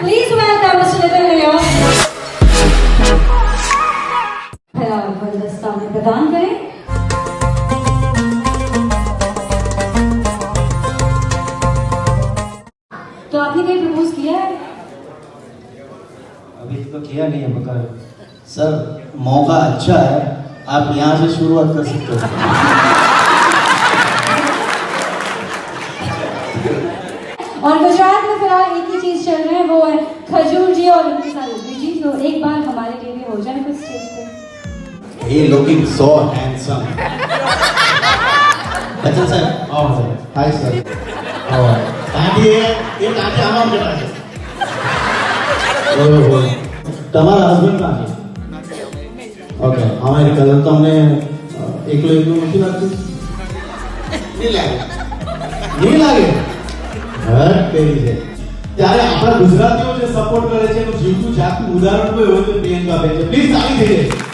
Please welcome Mr. प्रदान करें तो आपने कहीं प्रपोज किया है? अभी तो किया नहीं है मगर सर मौका अच्छा है आप यहाँ से शुरुआत कर सकते हो। और गुजरात में फ़िलहाल एक ही चीज़ चल रही है वो खजूर जी और जी तो एक बार हमारे लिए भी हो जाए कुछ स्टेज पे। He looking so handsome. अच्छा सर, आओ सर, हाय सर, आओ। आंटी ये ये आंटी हमारे बेटा है। ओह। ओह, तुम्हारा हस्बैंड कहाँ है? ओके, हमारे कल तो हमने एक लोग एक लोग मशीन आती नहीं लगे। नहीं लगे? हर तेरी है। ત્યારે આપણા ગુજરાતીઓ જે સપોર્ટ કરે છે, એનું જીવતું જાગતું ઉદાહરણ કોઈ હોય તો પ્રિયંકા બેન છે. પ્લીઝ તાળી થઈ જાય